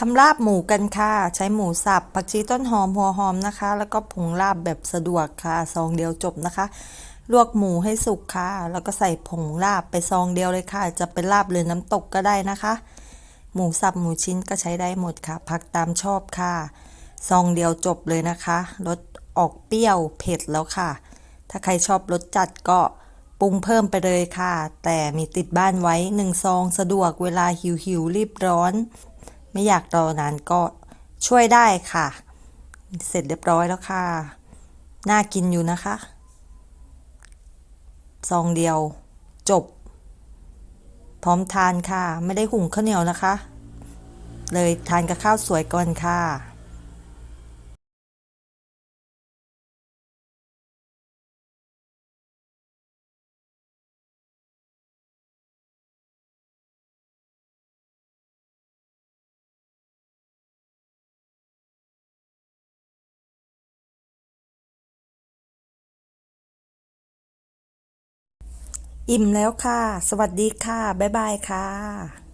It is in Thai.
ทำลาบหมูกันค่ะ ใช้หมูสับผักชีต้นหอมหัวหอมนะคะ แล้วก็ผงลาบแบบสะดวกค่ะซองเดียวจบนะคะ ลวกหมูให้สุกค่ะ แล้วก็ใส่ผงลาบไปซองเดียวเลยค่ะ จะเป็นลาบหรือน้ำตกก็ได้นะคะ หมูสับหมูชิ้นก็ใช้ได้หมดค่ะผักตามชอบค่ะซองเดียวจบเลยนะคะรสออกเปรี้ยวเผ็ดแล้วค่ะ ถ้าใครชอบรสจัดก็ปรุงเพิ่มไปเลยค่ะ แต่มีติดบ้านไว้หนึ่งซองสะดวกเวลาหิวหิวรีบร้อน ไม่อยากรอนานก็ช่วยได้ค่ะ เสร็จเรียบร้อยแล้วค่ะ น่ากินอยู่นะคะ ซองเดียวจบ พร้อมทานค่ะ ไม่ได้หุงข้าวเหนียวนะคะ เลยทานกับข้าวสวยก่อนค่ะ อิ่มแล้วค่ะ สวัสดีค่ะ บ๊ายบายค่ะ